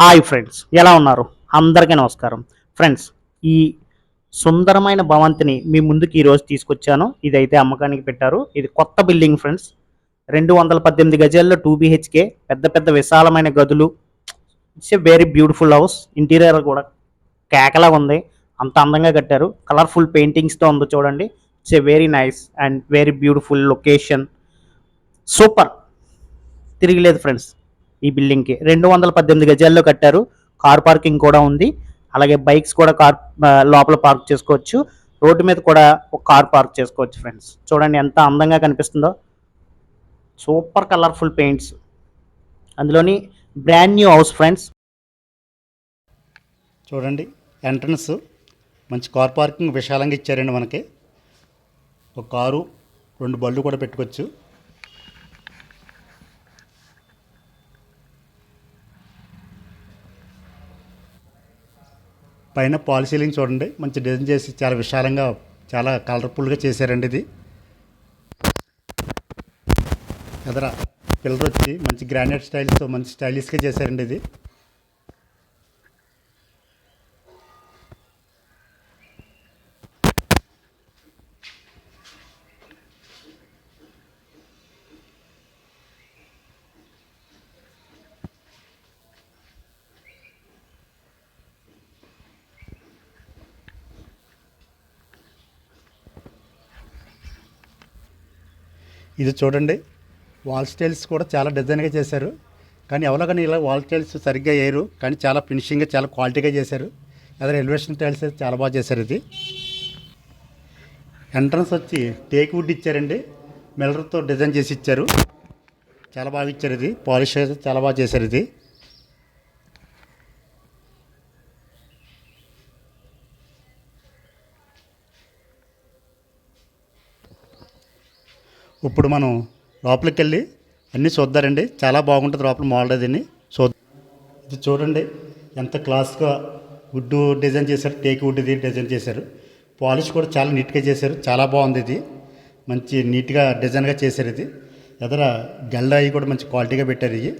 Hi friends ఎలా ఉన్నారు? అందరికీ నమస్కారం. ఫ్రెండ్స్ ఈ సుందరమైన భవంతిని మీ ముందుకు ఈరోజు తీసుకొచ్చాను. ఇదైతే అమ్మకానికి పెట్టారు. ఇది కొత్త బిల్డింగ్ ఫ్రెండ్స్. రెండు వందల పద్దెనిమిది గజాల్లో టూ బీహెచ్కే పెద్ద పెద్ద విశాలమైన గదులు. It's a very beautiful house interior కూడా కేకలా ఉంది. అంత అందంగా కట్టారు. కలర్ఫుల్ పెయింటింగ్స్తో ఉంది చూడండి. It's a very nice and very beautiful location super తిరిగిలేదు friends. ఈ బిల్డింగ్కి. రెండు వందల పద్దెనిమిది గజాల్లో కట్టారు. కార్ పార్కింగ్ కూడా ఉంది. అలాగే బైక్స్ కూడా కార్ లోపల పార్క్ చేసుకోవచ్చు. రోడ్డు మీద కూడా ఒక కార్ పార్క్ చేసుకోవచ్చు ఫ్రెండ్స్. చూడండి ఎంత అందంగా కనిపిస్తుందో. Super colourful paints. అందులోని బ్రాండ్ న్యూ హౌస్ ఫ్రెండ్స్. చూడండి ఎంట్రన్స్. మంచి కార్ పార్కింగ్ విశాలంగా ఇచ్చారండి మనకి. ఒక కారు రెండు బళ్ళు కూడా పెట్టుకోవచ్చు. పైన పాల్ సీలింగ్ చూడండి. మంచి డిజైన్ చేసి చాలా విశాలంగా చాలా కలర్ఫుల్గా చేశారండి ఇది. ఎదర పిల్లర్ వచ్చి మంచి గ్రానైట్ స్టైల్స్తో మంచి స్టైలిష్గా చేశారండి ఇది. ఇది చూడండి. వాల్ స్టైల్స్ కూడా చాలా డిజైన్గా చేశారు. కానీ ఎవరో కానీ ఇలా వాల్ స్టైల్స్ సరిగ్గా వేయరు. కానీ చాలా ఫినిషింగ్గా చాలా క్వాలిటీగా చేశారు. అదే ఎలివేషన్ టైల్స్ చాలా బాగా చేశారు ఇది. ఎంట్రన్స్ వచ్చి టేక్ వుడ్ ఇచ్చారండి. మిల్లర్తో డిజైన్ చేసి ఇచ్చారు. చాలా బాగా ఇచ్చారు ఇది. పాలిష్ చాలా బాగా చేశారు ఇది. ఇప్పుడు మనం లోపలికి వెళ్ళి అన్నీ చూద్దారండి. చాలా బాగుంటుంది లోపల మోడల్ అదిని చూద్దాం ఇది చూడండి. ఎంత క్లాస్గా వుడ్ డిజైన్ చేశారు టేక్ వుడ్ ఇది డిజైన్ చేశారు. పాలిష్ కూడా చాలా నీట్గా చేశారు. చాలా బాగుంది ఇది. మంచి నీట్గా డిజైన్గా చేశారు ఇది. ఎదర గల్ల అవి కూడా మంచి క్వాలిటీగా పెట్టారు ఇవి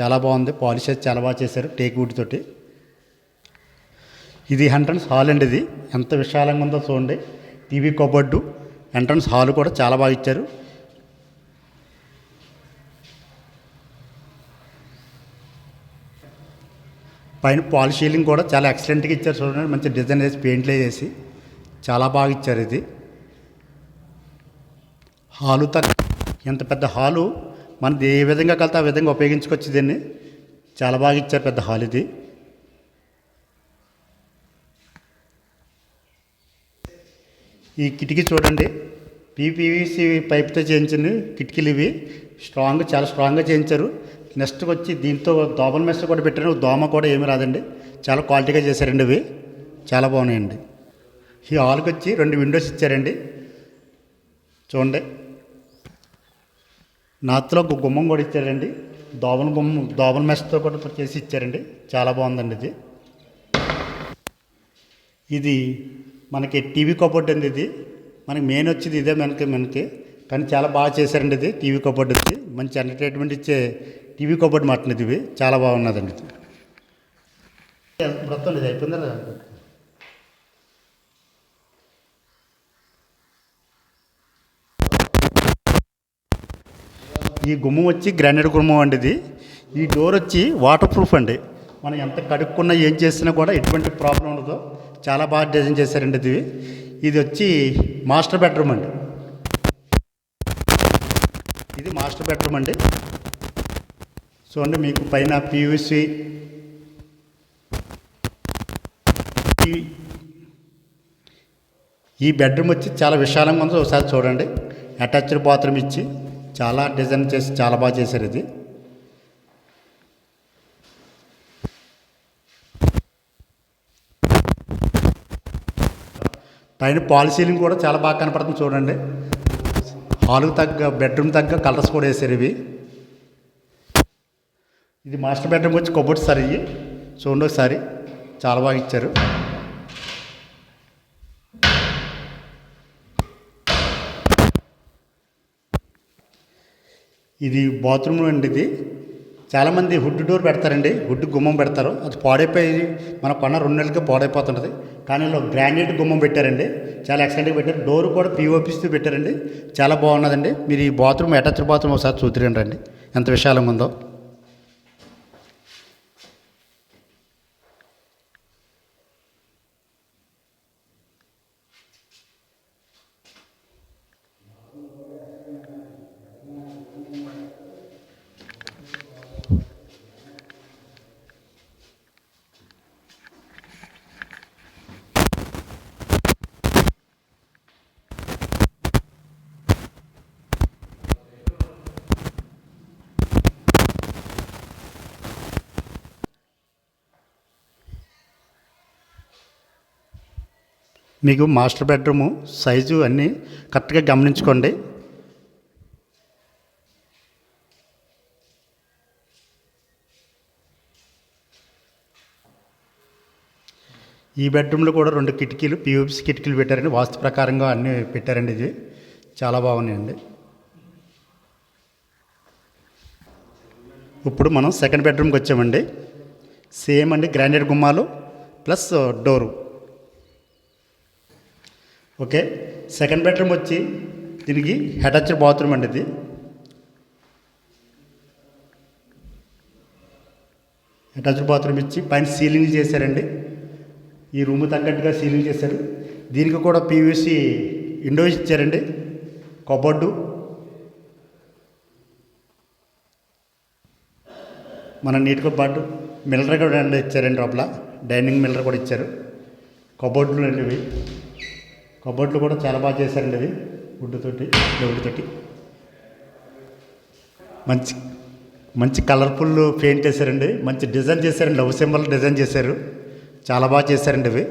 చాలా బాగుంది. పాలిష్ అయితే చాలా బాగా చేశారు టేక్ వుడ్ తోటి. ఇది ఎంట్రన్స్ హాల్ అండి ఇది. ఎంత విశాలంగా ఉందో చూడండి. టీవీ కబోర్డు ఎంట్రన్స్ హాల్ కూడా చాలా బాగా ఇచ్చారు. పైన పాల్ షీలింగ్ కూడా చాలా ఎక్సలెంట్గా ఇచ్చారు చూడండి మంచి డిజైన్ వేసి పెయింట్లు వేసి. చాలా బాగా ఇచ్చారు ఇది. హాలు తగ్గ ఎంత పెద్ద హాలు మనది ఏ విధంగా కలితే ఆ విధంగా ఉపయోగించుకోవచ్చు దీన్ని? చాలా బాగా ఇచ్చారు పెద్ద హాల్ ఇది. ఈ కిటికీ చూడండి. పీపీవీసీ పైప్తో చేయించింది కిటికీలు ఇవి. స్ట్రాంగ్ చాలా స్ట్రాంగ్గా చేయించారు. నెక్స్ట్ వచ్చి దీంతో దోమల మెస్ కూడా పెట్టారు. దోమ కూడా ఏమీ రాదండి. చాలా క్వాలిటీగా చేశారండి ఇవి. చాలా బాగున్నాయండి. ఈ హాల్కి వచ్చి రెండు విండోస్ ఇచ్చారండి. చూడండి. నాత్లో ఒక గుమ్మం కూడా ఇచ్చారండి. దోమల గుమ్మం దోమల మెస్తో కూడా చేసి ఇచ్చారండి. చాలా బాగుందండి ఇది. ఇది మనకి టీవీ కబోర్డ్ అండి ఇది. మనకి మెయిన్ వచ్చేది ఇదే మనకి మనకి. కానీ చాలా బాగా చేశారండి ఇది టీవీ కబోర్డ్ ఇది. మంచి ఎంటర్టైన్మెంట్ ఇచ్చే టీవీ కబోర్డ్ మాట ఇది చాలా బాగున్నదండి. ఇది మొత్తం ఇది అయిపోయిందా ఈ గుమ్మం వచ్చి గ్రానైట్ గుమ్మం అండి ఇది. ఈ డోర్ వచ్చి వాటర్ ప్రూఫ్ అండి. మనం ఎంత కడుక్కున్నా ఏం చేసినా కూడా ఎటువంటి ప్రాబ్లం ఉండదు. చాలా బాగా డిజైన్ చేశారండి ఇది ఇది వచ్చి మాస్టర్ బెడ్రూమ్ అండి. ఇది మాస్టర్ బెడ్రూమ్ అండి. చూడండి మీకు పైన పియూసి ఈ బెడ్రూమ్ వచ్చి చాలా విశాలంగా ఉంది. ఒకసారి చూడండి. అటాచ్డ్ బాత్రూమ్ ఇచ్చి చాలా డిజైన్ చేసి చాలా బాగా చేశారు ఇది. పైన పాల్ సీలింగ్ కూడా చాలా బాగా కనపడుతుంది చూడండి. హాల్కి తగ్గ బెడ్రూమ్ తగ్గ కలర్స్ కూడా వేసారు ఇవి. ఇది మాస్టర్ బెడ్రూమ్ వచ్చి కొబ్బరి సార్ ఇది. చూడండి ఒకసారి. చాలా బాగా ఇచ్చారు. ఇది బాత్రూమ్ అండి ఇది. చాలామంది హుడ్ డోర్ పెడతారండి. హుడ్ గుమ్మం పెడతారు. అది పాడైపోయి మన కొన్న రెండు నెలలకి పాడైపోతుంటుంది కానీ ఇలా గ్రానైట్ గుమ్మం పెట్టారండి. చాలా ఎక్సలెంట్గా పెట్టారు. డోర్ కూడా పిఓపిస్తూ పెట్టారండి. చాలా బాగున్నదండి. మీరు ఈ బాత్రూమ్ అటాచ్డ్ బాత్రూమ్ ఒకసారి చూద్దరండి ఎంత విశాలంగా ఉందో. మీకు మాస్టర్ బెడ్రూము సైజు అన్నీ కరెక్ట్గా గమనించుకోండి. ఈ బెడ్రూమ్లో కూడా రెండు కిటికీలు పియూపీసీ కిటికీలు పెట్టారండి వాస్తు ప్రకారంగా అన్నీ పెట్టారండి ఇది. చాలా బాగున్నాయండి. ఇప్పుడు మనం సెకండ్ బెడ్రూమ్కి వచ్చామండి. సేమ్ అండి గ్రానైట్ గుమ్మాలు plus door. Okay? Second bedroom వచ్చి దీనికి అటాచ్డ్ బాత్రూమ్ అండి ఇది. అటాచ్డ్ బాత్రూమ్ ఇచ్చి పైన సీలింగ్ చేశారండి. ఈ రూమ్ తగ్గట్టుగా సీలింగ్ చేశారు. దీనికి కూడా పీవీసీ విండోస్ ఇచ్చారండి. కబోర్డు. మన నీట్గా పాటు మిల్లర్ కూడా ఇచ్చారండి లోపల. డైనింగ్ మిల్లర్ కూడా ఇచ్చారు. కబోర్డులు అండి కబోర్డ్లు కూడా చాలా బాగా చేశారండి ఇది వుడ్ తోటి తోటి మంచి మంచి కలర్ఫుల్ పెయింట్ వేశారండి. మంచి డిజైన్ చేశారండి. లవ్ సింబల్ డిజైన్ చేశారు. చాలా బాగా చేశారండి ఇవి.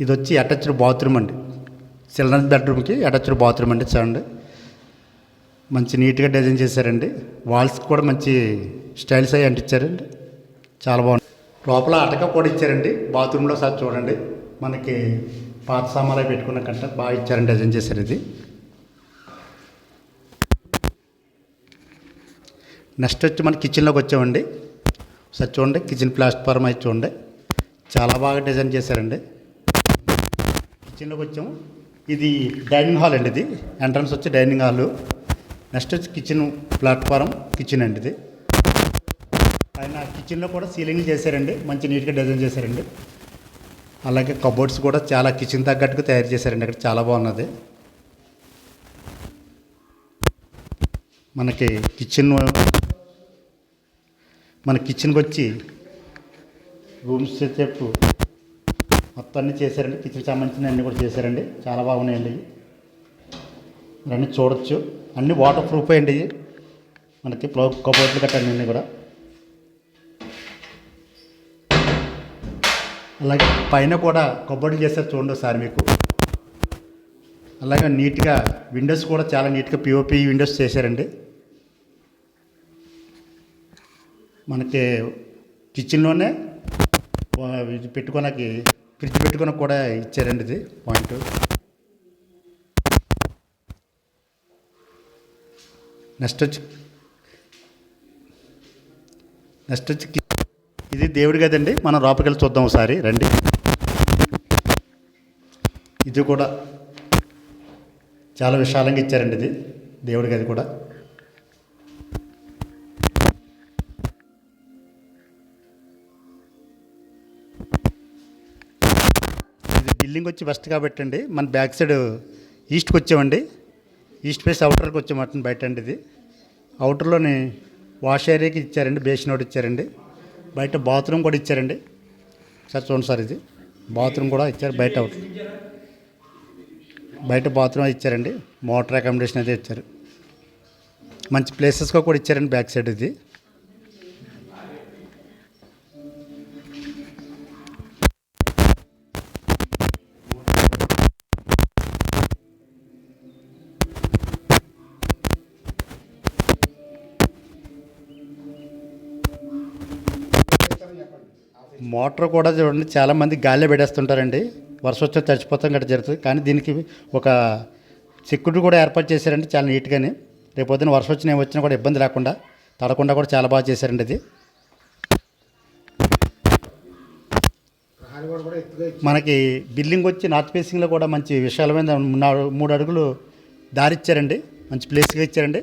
ఇది వచ్చి అటాచ్డ్ బాత్రూమ్ అండి. చిల్డ్రన్స్ బెడ్రూమ్కి అటాచ్డ్ బాత్రూమ్ అండి చూడండి. మంచి నీట్గా డిజైన్ చేశారండి. వాల్స్ కూడా మంచి స్టైల్స్ అవి అంటించారండి. చాలా బాగుంది. లోపల అటక కూడా ఇచ్చారండి. బాత్రూంలో సార్ చూడండి. మనకి పాత సామాన్లు పెట్టుకున్న కంటే బాగా ఇచ్చారండి డిజైన్ చేశారు ఇది. నెక్స్ట్ వచ్చి మన కిచెన్లోకి వచ్చామండి. సార్ చూడండి కిచెన్ ప్లాట్ఫామ్ అయితే చూడండి. చాలా బాగా డిజైన్ చేశారండి. కిచెన్లోకి వచ్చాము. ఇది డైనింగ్ హాల్ అండి ఇది. ఎంట్రన్స్ వచ్చి డైనింగ్ హాల్. నెక్స్ట్ వచ్చి కిచెన్ ప్లాట్ఫారం కిచెన్ అండి ఇది. కిచెన్లో కూడా సీలింగ్ చేశారండి. మంచి నీట్గా డిజైన్ చేశారండి. అలాగే కబోర్డ్స్ కూడా చాలా కిచెన్ తగ్గట్టుగా తయారు చేశారండి. అక్కడ చాలా బాగున్నది. మనకి కిచెన్ మన కిచెన్కి వచ్చి రూమ్స్ చెప్పు మొత్తం అన్నీ చేశారండి. కిచెన్ సంబంధించిన అన్నీ కూడా చేశారండి. చాలా బాగున్నాయండి. ఇవన్నీ అన్నీ చూడొచ్చు. అన్నీ వాటర్ ప్రూఫ్ అండి. మనకి ప్లో కబోర్డ్లు కట్టండి అన్నీ కూడా. అలాగే పైన కూడా కొబ్బరి చేశారు చూడండి సార్ మీకు. అలాగే నీట్గా విండోస్ కూడా చాలా నీట్గా పిఓపి విండోస్ చేశారండి. మనకి కిచెన్లోనే ఇది పెట్టుకోనకి ఫ్రిడ్జ్ పెట్టుకోనకి కూడా ఇచ్చారండి ఇది పాయింట్. నెక్స్ట్ వచ్చి నెక్స్ట్ వచ్చి ఇది దేవుడి గదండి మనం లోపలికి వెళ్ళి చూద్దాం ఒకసారి. రండి. ఇది కూడా చాలా విశాలంగా ఇచ్చారండి ఇది. దేవుడి గది కూడా. ఇది బిల్డింగ్ వచ్చి వెస్ట్ కాబట్టి అండి. మన బ్యాక్ సైడ్ ఈస్ట్కి వచ్చామండి. ఈస్ట్ ఫేస్ అవుటర్కి వచ్చామట బయట అండి ఇది. అవుటర్లోని వాష్ ఏరియాకి ఇచ్చారండి. బేసిన్ ఒకటి ఇచ్చారండి. బయట బాత్రూమ్ కూడా ఇచ్చారండి. సార్ చూడండి సార్ ఇది. బాత్రూమ్ కూడా ఇచ్చారు బయట అవుట్ బయట బాత్రూమ్ ఇచ్చారండి. మోటార్ అకామిడేషన్ అయితే ఇచ్చారు. మంచి ప్లేసెస్గా కూడా ఇచ్చారండి బ్యాక్ సైడ్ ఇది. వాటర్ కూడా చూడండి చాలామంది గాలిలో పెట్టేస్తుంటారండి వర్షం వచ్చి చచ్చిపోతాం గట్రా జరుగుతుంది. కానీ దీనికి ఒక సెక్యూరిటీ కూడా ఏర్పాటు చేశారండి చాలా నీట్గానే. రేపు పొద్దున వర్షం వచ్చిన ఏమి వచ్చినా కూడా ఇబ్బంది లేకుండా తడకుండా కూడా చాలా బాగా చేశారండి ఇది. మనకి బిల్డింగ్ వచ్చి నార్త్ ఫేసింగ్లో కూడా మంచి విశాలమైన మూడు అడుగులు దారి ఇచ్చారండి. మంచి ప్లేస్గా ఇచ్చారండి.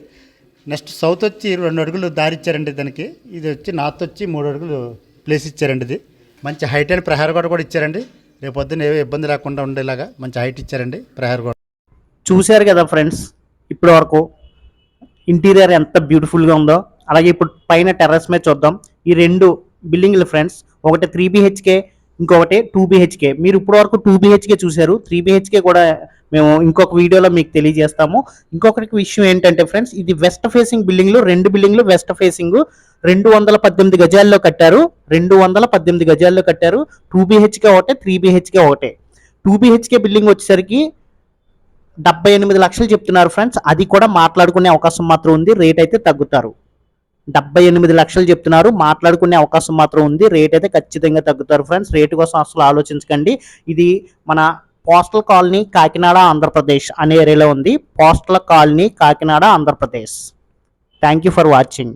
నెక్స్ట్ సౌత్ వచ్చి రెండు అడుగులు దారి ఇచ్చారండి దానికి. ఇది వచ్చి నార్త్ వచ్చి మూడు అడుగులు ప్లేస్ ఇచ్చారండి ఇది. మంచి హైట్ అండ్ ప్రహార గోడ కూడా ఇచ్చారండి. రేపు పొద్దున్న ఇబ్బంది లేకుండా ఉండేలాగా మంచి హైట్ ఇచ్చారండి ప్రహార గోడ. చూశారు కదా ఫ్రెండ్స్ ఇప్పటి వరకు ఇంటీరియర్ ఎంత బ్యూటిఫుల్గా ఉందో అలాగే ఇప్పుడు పైన టెర్రస్ మీద చూద్దాం. ఈ రెండు బిల్డింగ్లు ఫ్రెండ్స్ ఒకటి త్రీ బిహెచ్కే ఇంకొకటి టూ బిహెచ్కే మీరు ఇప్పటి వరకు టూ బిహెచ్కే చూశారు. త్రీ బిహెచ్కే కూడా మేము ఇంకొక వీడియోలో మీకు తెలియజేస్తాము. ఇంకొకటి విషయం ఏంటంటే ఫ్రెండ్స్ ఇది వెస్ట్ ఫేసింగ్ బిల్డింగ్లు రెండు బిల్డింగ్లు వెస్ట్ ఫేసింగ్. రెండు వందల పద్దెనిమిది గజాల్లో కట్టారు. రెండు వందల పద్దెనిమిది గజాల్లో కట్టారు. టూ బిహెచ్కే ఒకటే త్రీ బిహెచ్కే ఒకటే. టూ బిహెచ్కే బిల్డింగ్ వచ్చేసరికి డెబ్బై ఎనిమిది లక్షలు చెప్తున్నారు ఫ్రెండ్స్. అది కూడా మాట్లాడుకునే అవకాశం మాత్రం ఉంది. రేట్ అయితే తగ్గుతారు. డెబ్బై ఎనిమిది లక్షలు చెప్తున్నారు. మాట్లాడుకునే అవకాశం మాత్రం ఉంది. రేట్ అయితే ఖచ్చితంగా తగ్గుతారు ఫ్రెండ్స్ రేటు కోసం అసలు ఆలోచించకండి. ఇది మన పోస్టల్ కాలనీ కాకినాడ ఆంధ్రప్రదేశ్ అనే ఏరియాలో ఉంది. Postal colony Kakinada Andhra Pradesh. Thank you for watching